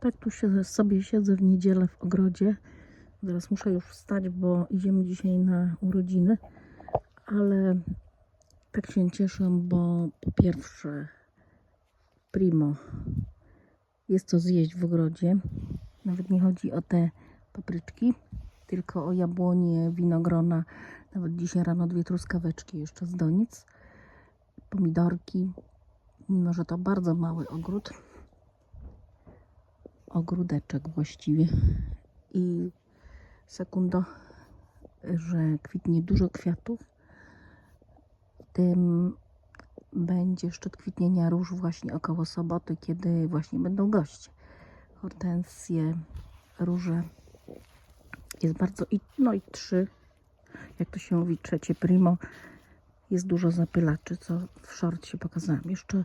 Tak tu się, sobie siedzę w niedzielę w ogrodzie. Zaraz muszę już wstać, bo idziemy dzisiaj na urodziny. Ale tak się cieszę, bo po pierwsze primo jest co zjeść w ogrodzie. Nawet nie chodzi o te papryczki, tylko o jabłonie, winogrona. Nawet dzisiaj rano dwie truskaweczki jeszcze z donic. Pomidorki. Mimo, że to bardzo mały ogród. Ogródeczek właściwie. I sekundo, że kwitnie dużo kwiatów, tym będzie szczyt kwitnienia róż właśnie około soboty, kiedy właśnie będą goście. Hortensje, róże. Jest bardzo, i, no i trzy, jak to się mówi, trzecie primo. Jest dużo zapylaczy, co w shortcie pokazałam. Jeszcze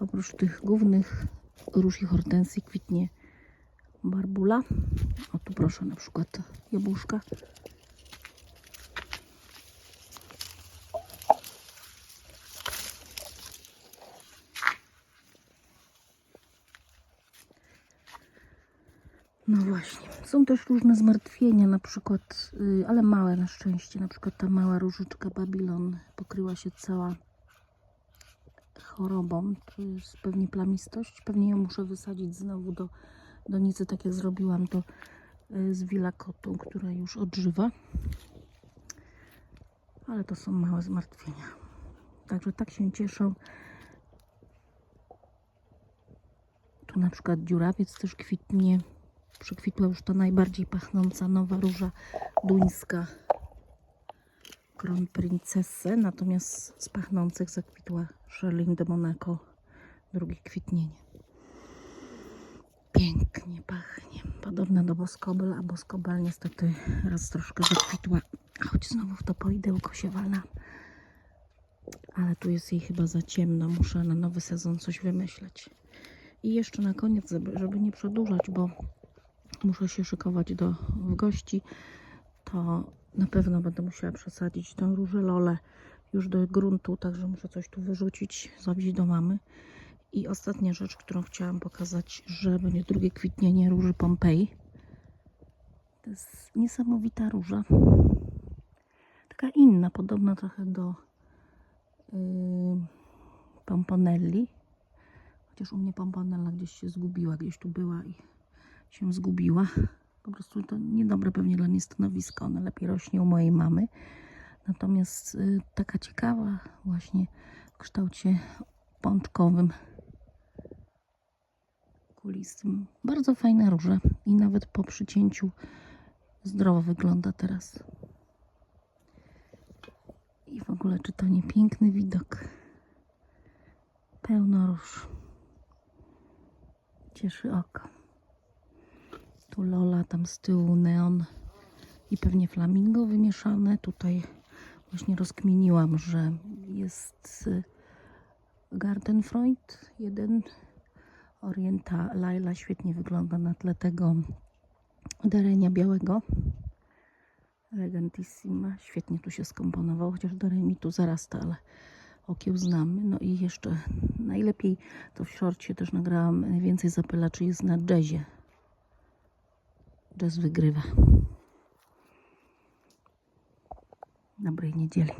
oprócz tych głównych róż i hortensji kwitnie barbula. O tu proszę na przykład jabłuszka. No właśnie. Są też różne zmartwienia, na przykład, y, ale małe na szczęście. Na przykład ta mała różyczka Babylon pokryła się cała chorobą. To jest pewnie plamistość. Pewnie ją muszę wysadzić znowu do donicy, tak jak zrobiłam to y, z wilakotą, która już odżywa. Ale to są małe zmartwienia. Także tak się cieszę. Tu na przykład dziurawiec też kwitnie. Przekwitła już ta najbardziej pachnąca nowa róża duńska Kron Princesse. Natomiast z pachnących zakwitła Charlene de Monaco. Drugie kwitnienie. Pięknie pachnie. Podobna do boskobel, a boskobel niestety raz troszkę zakwitła. Choć znowu w to poidełko się walnęłam. Ale tu jest jej chyba za ciemno. Muszę na nowy sezon coś wymyśleć. I jeszcze na koniec, żeby, nie przedłużać, bo muszę się szykować do w gości, to na pewno będę musiała przesadzić tą różę lolę już do gruntu, także muszę coś tu wyrzucić, zawieźć do mamy. I ostatnia rzecz, którą chciałam pokazać, że będzie drugie kwitnienie róży Pompeji. To jest niesamowita róża. Taka inna, podobna trochę do yy, Pomponelli. Chociaż u mnie Pomponella gdzieś się zgubiła, gdzieś tu była i się zgubiła. Po prostu to niedobre pewnie dla niej stanowisko. Ona lepiej rośnie u mojej mamy. Natomiast y, taka ciekawa właśnie w kształcie pączkowym, Bardzo fajna róża i nawet po przycięciu zdrowo wygląda teraz. I w ogóle, czy to nie piękny widok? Pełno róż. Cieszy oko. Tu Lola, tam z tyłu neon i pewnie flamingo wymieszane. Tutaj właśnie rozkminiłam, że jest y, Gartenfreund jeden. Orienta Laila świetnie wygląda na tle tego darenia białego. Elegantissima. Świetnie tu się skomponował, chociaż mi tu zarasta, ale okiełznamy. No i jeszcze najlepiej to w shorcie też nagrałam więcej zapylaczy jest na jazzie. Jazz wygrywa. Dobrej niedzieli.